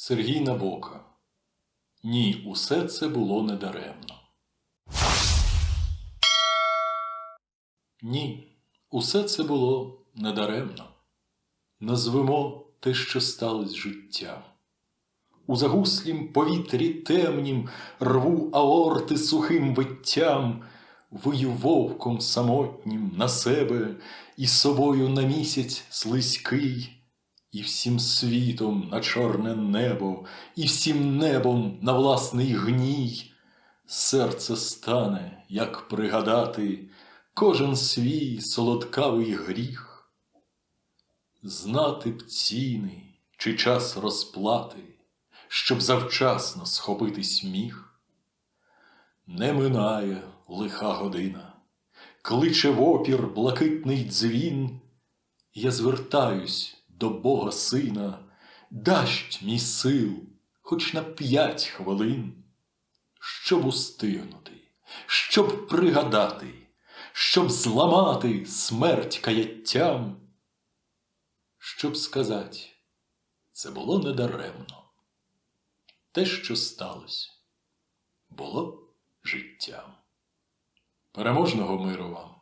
Сергій Набока. Ні, усе це було недаремно. Ні, усе це було недаремно. Назвемо те, що сталося життям. У загуслім повітрі темнім рву аорти сухим виттям, вию вовком самотнім на себе і собою на місяць слизький, і всім світом на чорне небо, і всім небом на власний гній. Серце стане, як пригадати, кожен свій солодкавий гріх. Знати б ціни чи час розплати, щоб завчасно схопитись міг. Не минає лиха година, кличе в опір блакитний дзвін. Я звертаюсь до Бога Сина, дасть мій сил хоч на п'ять хвилин, щоб устигнути, щоб пригадати, щоб зламати смерть каяттям, щоб сказати, це було недаремно. Те, що сталося, було життям. Переможного миру вам!